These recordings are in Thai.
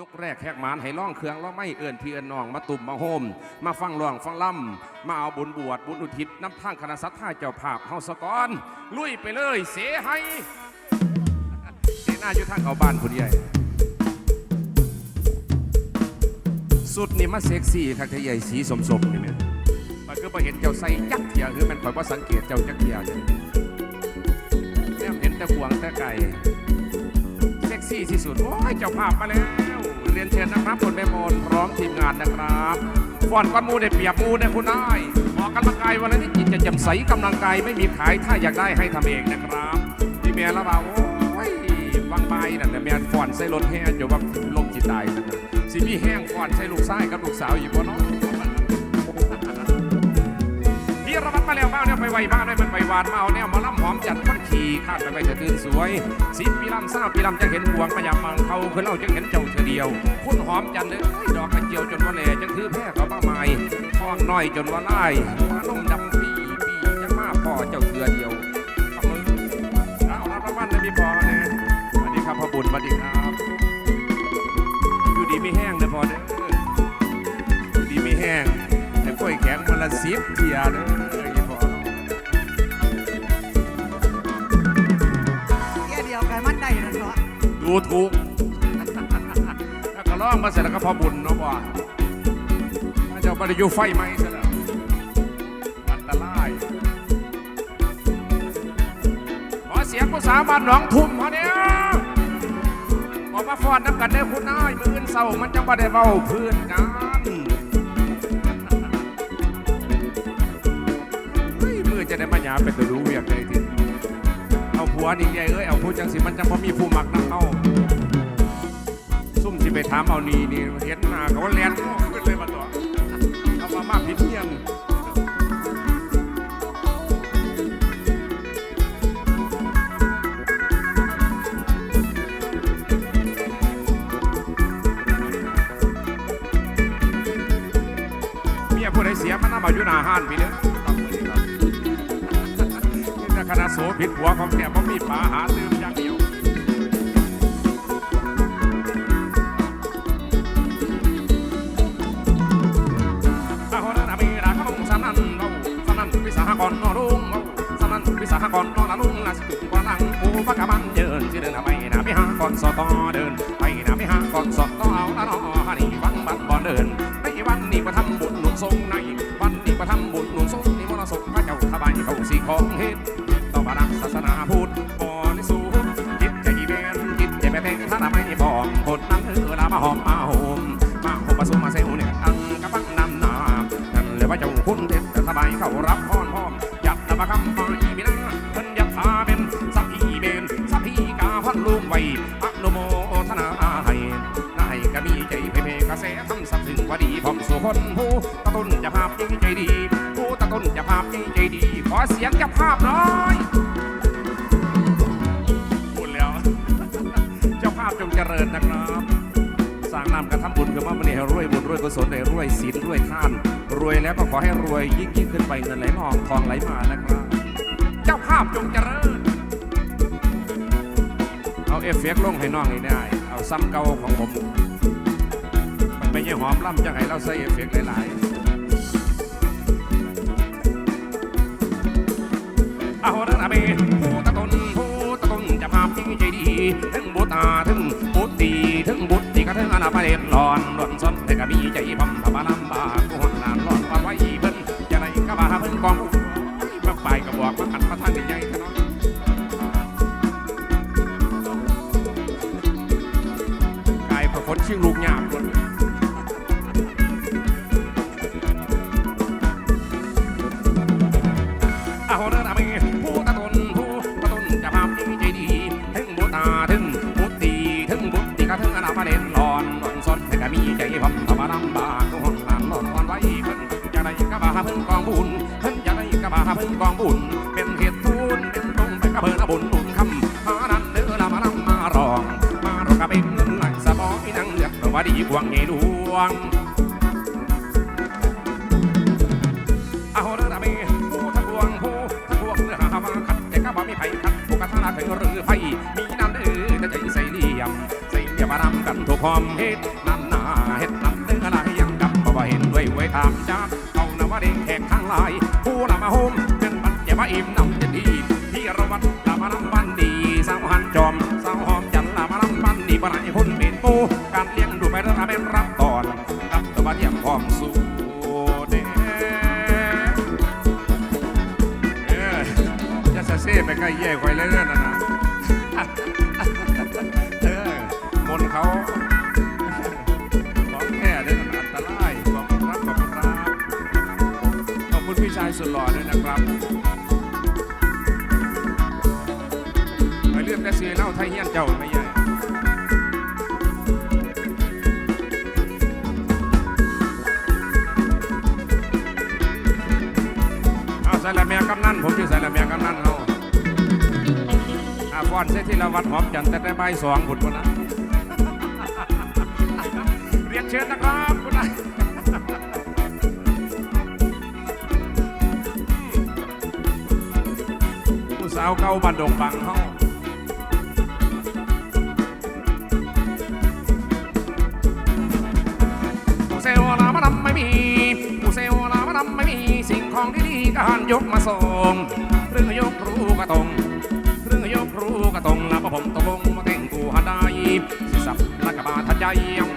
ยกแรกแขกหมานให้ล่องเครื่องล่องไม่เอื่นพี่เอินน้องมาตุ่มมาโฮมมาฟังร้องฟังล่ำมาเอาบุญบวชบุญอุทิศน้ำทางคณะสัตยาเจ้าภาพเฮาสกอนลุยไปเลยเสียให้เสียหน้าอยู่ทางเขาบ้านผู้ใหญ่สุดนี่มาเซ็กซี่คักทใหญ่สีสมสมนี่แม่มันก็มาเห็นเจ้าใส่ยักษ์เทียคือมันคอยว่าสังเกตเจ้าจักษ์เทียเนี่ยแนมเห็นแต่ขวงแต่ไก่ ที่สุด โอ้ย เจ้าภาพมาแล้ว เรียนเชิญนะครับคุณแม่มนพร้อมทีมงานนะครับก่อนก้อนมูได้เปียบมูได้คุณนายออกกำลังกายวันนิดจิตจะแจ่มใสกำลังกายไม่มีขายถ้าอยากได้ให้ทำเองนะครับพี่เมียแล้วว่าโอ้ยวังใบนั่นนะเมียฟอนใส่รถแห้งอยู่ว่าลมจิตตายนะสิมีแห้งฟอนใส่ลูกชายกับลูกสาวอยู่บ่เนาะ ไวบ้างได้มันไปหวานมาเอาเนี่ยหมาล่ำหอมจัดคนขี่คาดไปไปจะตื่นสวยสิบปีลำเศร้าปีลำจะเห็นหวงมายามมังเขาคือเราจะเห็นเจ้าเธอเดียว คุณหอมจันเลยดอกกระเจียวจนว่าแหล่จังคือแพ้เขาบ้าไม้ท้องน้อยจนว่าไล่มาลงดำปีปียังมาพ่อเจ้าเธอเดียวขอบมือเอารับรางวัลเลยพี่พอเนี่ยสวัสดีครับพ่อบุญสวัสดีครับ อยู่ดีไม่แห้งเลยพอเด้อดีไม่แห้งแต่กล้วยแข็งมันละสิบเทียเด้อ ดูถูกถ้าก็ร้องมาเสร็จแล้วก็พอบุญเนาะว่าถ้าเจ้าบริยูไฟไหมซะแล้วอันตรายขอเสียงภาษาบ้านหนองทุ่มพอเนี้ยบอกมาฟอนน้ำกันได้คุณน้อยมืออื่นเศร้ามันจังบ่ได้เบาพื้นกันเฮ้ยมือจะได้มาหยาเป็นตัวรู้เวียกใจที หัวนี่ใหญ่เอ้ยเอาพูดจังสิมันจังพอมีผู้มักนักเข้าซุ่มสิไปถามเอานี่นี่เห็นหน้าเขาแลนโลกขึ้นเลยมาต่อเอามามากพิเทียง อนสอตอเดิน ไปนาไม่หาก่อนสอตอเอาละนอฮันนี่ฟังบัดบ่เดิน ในวันนี้มาทำบุญหนุนทรงในวันนี้มาทำบุญหนุนทรงนี่มรสพพระเจ้าทบายเขาสีของเฮ็ดต่อมารักศาสนาพุทธบริสุทธิ์จิตใจเบนจิตใจแม่แพงถ้าไม่บอกคนนั้นเออละมาหอม ใจดีผู้ตะต้นจะภาพใจดี ขอเสียงจะภาพน้อยพูดแล้ว เจ้าภาพจงเจริญนะครับสร้างนามกระทำบุญคือว่ามันนี่ให้รวยบุญรวยกุศลให้รวยศีลรวยท่าน รวยแล้วก็ขอให้รวยยิ่งยิ่งขึ้นไปเงินไหลมาทองไหลมานะครับ เจ้าภาพจงเจริญ เอาเอฟเฟกต์ลงให้น้องให้ได้ เอาซ้ำเก่าของผมมันไม่ใช่หอมล่ำจังไห้เราใส่เอฟเฟกต์หลายๆ เอาโหระนาเบผู้ตะตนผู้ตะตนจะภาพจริงใจดี ถึงบุตาถึงบุตรีถึงบุตรีก็ถึงอนาประเด็นหลอนหลอนซ้นแต่ก็มีใจพัมพะบาลำบากกูหนนานหลอนว่าไว้เพิ่นจะไรก็มาเพิ่นกองมาไปก็บอกมาหันมาทางใหญ่ๆเถอะเนาะกายประคตชิงลูกหยาบ จะได้กระบาพิ่นกองบุญเป็นเหตุทุนเป็นตรงไปกระเบิดบุญอุ่นคำมานั้นเด้อละมาลำมารอง มารองกระเป็นเงินไหลสะบอยนั่งเลือกว่าดีกวางไงดวงอาโหระเมผู้ทะลวงผู้ทะลวงเนื้อหามาขัดแต่ก็บ่มีไผขัดผู้กระทาถึงหรือไผมีนั่นเออจะใจใส่เหลี่ยมใส่เหลี่ยมรำกันทุกความเฮ็ดนั่นนาเฮ็ดนั่นเด้ออะไรยังกับบ่ว่เห็นด้วยไว้ถามจ้า เขานว่าเด้งแขกข้างลาย ผู้นำมาโฮมเป็นปัญญามาอิ่มนำจะดีที่ระวัดลามานำบันดีสาวหันจอมสาวหอมจันลามานำบันดีปะไรคนเป็นปูการเลี้ยงดูไปรื่องเป็นรับก่อนกับตัวเทียมความสูเด้เออจะเซ่ไปใกล้แย่ควายเลยนะนะเออบนเขาายสุดหล่อด้วยนะครับไปเรื่องแต่เสียเล่าไทยเฮียนเจ้าไม่ใหญ่เอาใส่ละเมียกำนันผมชื่อใส่ละเมียกำนันเราอาฟอนเซที่ละวัดหอมจันแต่ได้ใบสองคุณคนนะเรียนเชิญนะครับคุณนะผู้ สาวเก่าบันดงบังเฮาผู้เซลลามาดำไม่มีผู้เซลลามาดำไม่มี สิ่งของที่ดีๆการยกมาส่งเรื่องยกครูกระตงเรื่องยกครูก็ต้องลาประผมตกลงมาแต่งกูหันได้สิสับลักกะบาทันใจสิสั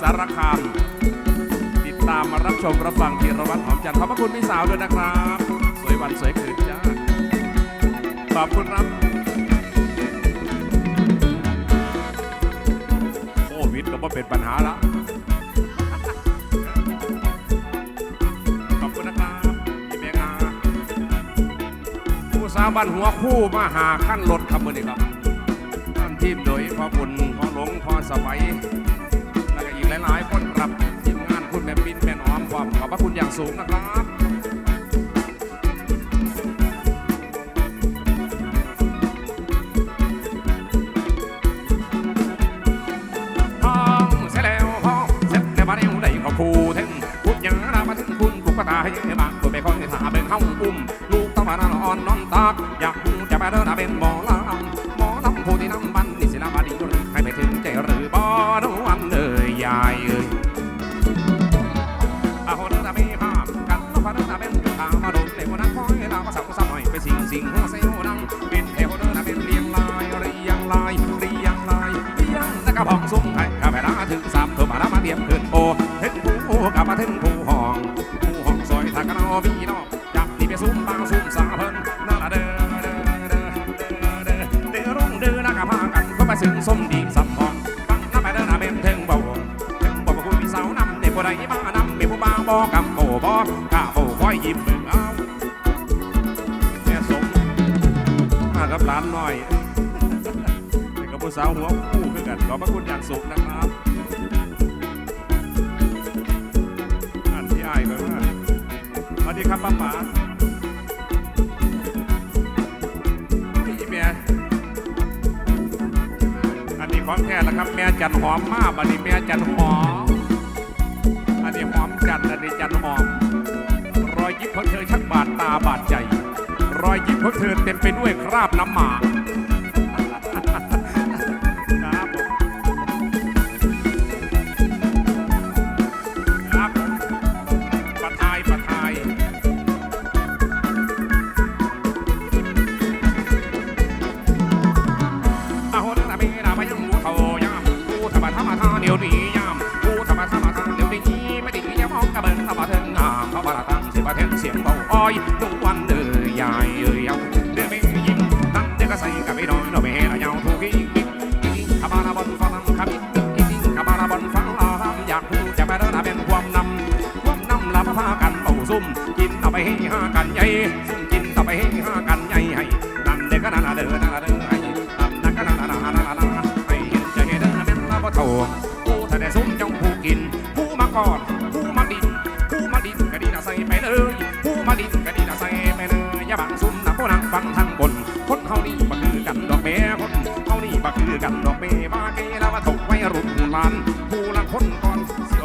สารคาม ติดตามมารับชมรับฟังธีรวัตรหอมจันทร์ขอบพระคุณพี่สาวด้วยนะครับ สวยวันสวยคืนจ้าขอบคุณครับโควิดก็บ่เป็นปัญหาละขอบคุณนะครับพี่เมกาผู้สาวบ้านหัวคู่มาหาขั้นรถครับมือนี้ครับท่านทีมโดยพ่อบุญพ่อหลงพ่อสวัย หลาย ๆ คนครับทีมงานคุณแม่ปินแม่น้อมความขอบพระคุณอย่างสูงนะครับห้องเสร็จแล้วห้องเสร็จแล้าเร็วได้ขอคูเท่งพูดยังรามาถึงคุณกุกตาให้บางตัวไปคอยถาเป็นห้องอุ้มลูกตะวันนอนนอนตากอยากจะไปเดินเป็นห บบอก้าโบคอยยิ้มเบิ่งเอาแม่สมมากับหลานหน่อยนี่ก็ผู้สาวหัวคู่คือกันขอบพระคุณอย่างสูงนะครับอันที่อายไปว่าสวัสดีครับป้าป๋าพี่เมียอันนี้ของแท้แล้วครับ แม่จันหอมมากอันนี้แม่จันหอมอันนี้หอมจันอันนี้จันหอม อยยิ้มของเธอช่างบาดตาบาดใจ รอยยิ้มของเธอเต็มไปด้วยคราบน้ำหมาก อยทุกวันเอ่ยยายเอยเอาเดี๋ยวไม่ยิ้มตั้งเดี๋ยวก็ใส่กับไม่น้อยเราไม่เห็นเอายาวถูกอีขบาราบนฟังขมิอีกขบาราบนฟังลาอยากพูดจะไปเดินเป็นความนำความนำลาพากันเป่าซุ่มกินเอาไปให้ห้ากันใหญ่ซุ่มกินเอาไปให้ห้ากันใหญ่ให้นั่นเด็กก็นั่นเดินนั่นเดินให้นั่นก็นั่นนั่นนั่นนั่นนั่นให้เห็นจะเห็นเดินเป็นลาบ่โถผู้ถ้าได้ซุ่มจ้องผู้กินผู้มาก่อนผู้มาดิน ถกไว้รุ่นลานผู้ลัง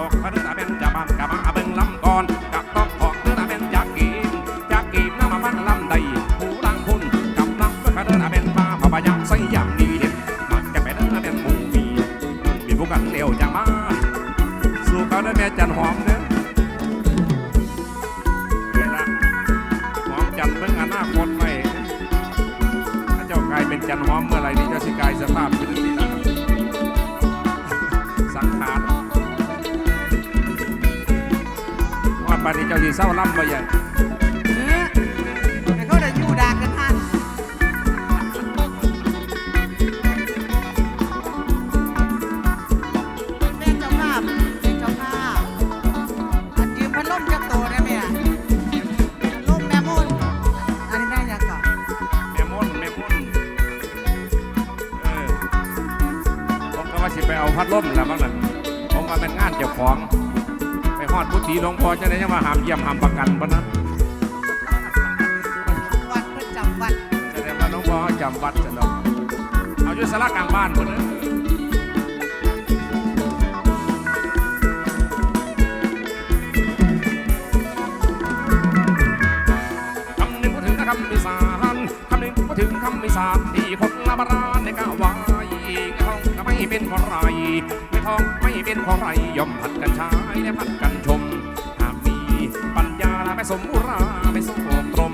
อกพระเดือเป็นจะบ้านกะมาเบิ่งลำก่อนกับต้องออกเดือเป็นจากกีนจากกีนน้ำมาฟังลำใดหูรังคุณกับลำพระเดือเป็นปลาพะพยามใส่ยามดีเด็ดมักจะไปเดือเป็นหมูมีมีผู้กันเลี้ยวจามาสู่เขาเด้อแม่จันหอมเด้อเวลาหอมจันเบิ่งอนาคตไว้ถ้าเจ้ากายเป็นจันหอมเมื่อไรนี่เจ้าสิกายสภาพเป็นสินะสั ว่าปานนี้เจ้าสิเศร้าล่ำบ่ใหญ่เออแต่เขาได้อยู่ดากกันท่านแม่เจ้าภาพแม่เจ้าภาพอันยืมพัดลมจักโตได้ไหมอะลมแม่มุ่นอันนี้แม่อยากก่อนแม่มนแม่มนเออผมก็ว่าสิไปเอาพัดลมแล้วบ้างนั่นผมว่าเป็นงานเจ้าของ อดพุทธีหลวงพ่อจะได้ยังมาหามเยี่ยมหามประกันบ่นั้นวัดเพื่อจำวัดจะได้ว่าหลวงพ่อจำวัดจะดอกเอาอยู่สารกลางบ้านคนนึงคำหนึ่งพูดถึงคำวิสานคำหนึ่งพูดถึงคำวิสานที่คนละบรานในกะวายกระทองก็ไม่เป็นของไรไม่ทองไม่เป็นของไรย่อมผัดกันใช้และผัด มอุราไม่สมตรม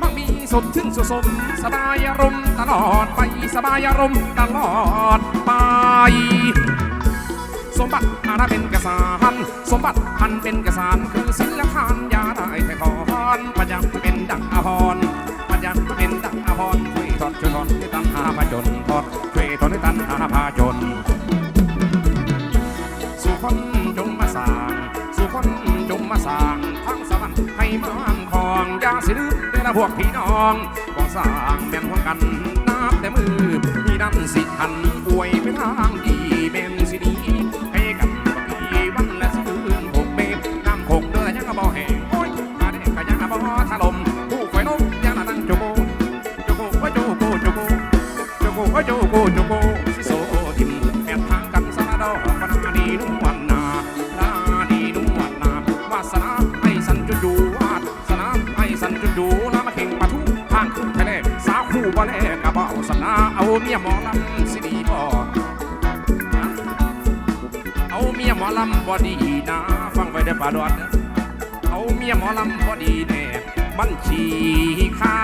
มักมีสดชื่นสุสมสบายอารมณ์ตลอดไปสบายอารมณ์ตลอดไป สมบัติอาณาเป็นกษานสมบัติอันเป็นกษานคือศิลธานยาได้แต่ขอนปัญญาเป็นดังอภรปัญญาเป็นดังอภรณ์ช่วยทอดช่วยทอนให้ตันหาพาจนทอดช่วยทอนให้ตันหาพาจน ให้มันคองยาสิลืมแต่ละพวกพี่น้องก็สร้างแม่นของกันนับแต่มือนี่นั่นสิทันอวยไปทางดี บ่แลกับเอาสนาเอาเมียหมอลำสิดีบ่เอาเมียหมอลำบ่ดีนะฟังไว้ได้อป่าดอนเด้อเอาเมียหมอลำบ่ดีแน่บัญชีขา